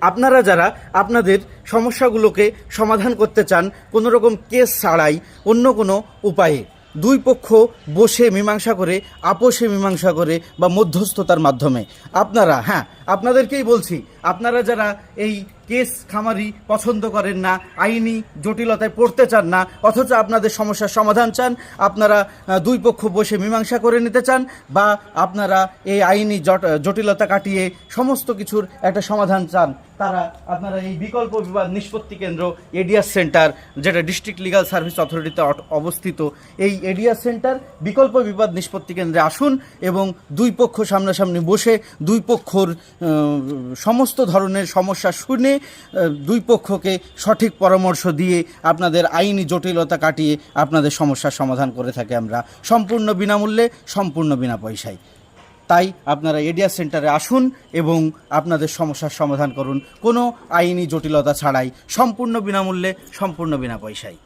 আপনারা যারা আপনাদের সমস্যাগুলোকে সমাধান করতে চান, কোনো রকম কেস ছাড়াই অন্য কোনো উপায়ে দুই পক্ষ বসে মীমাংসা করে, আপোষে মীমাংসা করে বা মধ্যস্থতার মাধ্যমে, আপনারা হ্যাঁ আপনাদেরকেই বলছি, আপনারা যারা এই কেস খামারি পছন্দ করেন না, আইনি জটিলতায় পড়তে চান না, অথচ আপনাদের সমস্যার সমাধান চান, আপনারা দুই পক্ষ বসে মীমাংসা করে নিতে চান, বা আপনারা এই আইনি জট- জটিলতা কাটিয়ে সমস্ত কিছুর একটা সমাধান চান, তারা, আপনারা এই বিকল্প বিবাদ নিষ্পত্তি কেন্দ্র এডিয়াস সেন্টার, যেটা ডিস্ট্রিক্ট লিগাল সার্ভিস অথরিটিতে অবস্থিত, এই এডিয়াস সেন্টার বিকল্প বিবাদ নিষ্পত্তি কেন্দ্রে আসুন এবং দুই পক্ষ সামনাসামনি বসে দুই পক্ষর সমস্ত ধরনের সমস্যা শুনে দুই পক্ষকে সঠিক পরামর্শ দিয়ে আপনাদের আইনি জটিলতা কাটিয়ে আপনাদের সমস্যার সমাধান করে থাকি আমরা। সম্পূর্ণ বিনামূল্যে, সম্পূর্ণ বিনা পয়সায়। তাই আপনারা এডিয়া সেন্টারে আসুন এবং আপনাদের সমস্যার সমাধান করুন। কোনো আইনি জটিলতা ছাড়াই, সম্পূর্ণ বিনামূল্যে, সম্পূর্ণ বিনা পয়সায়।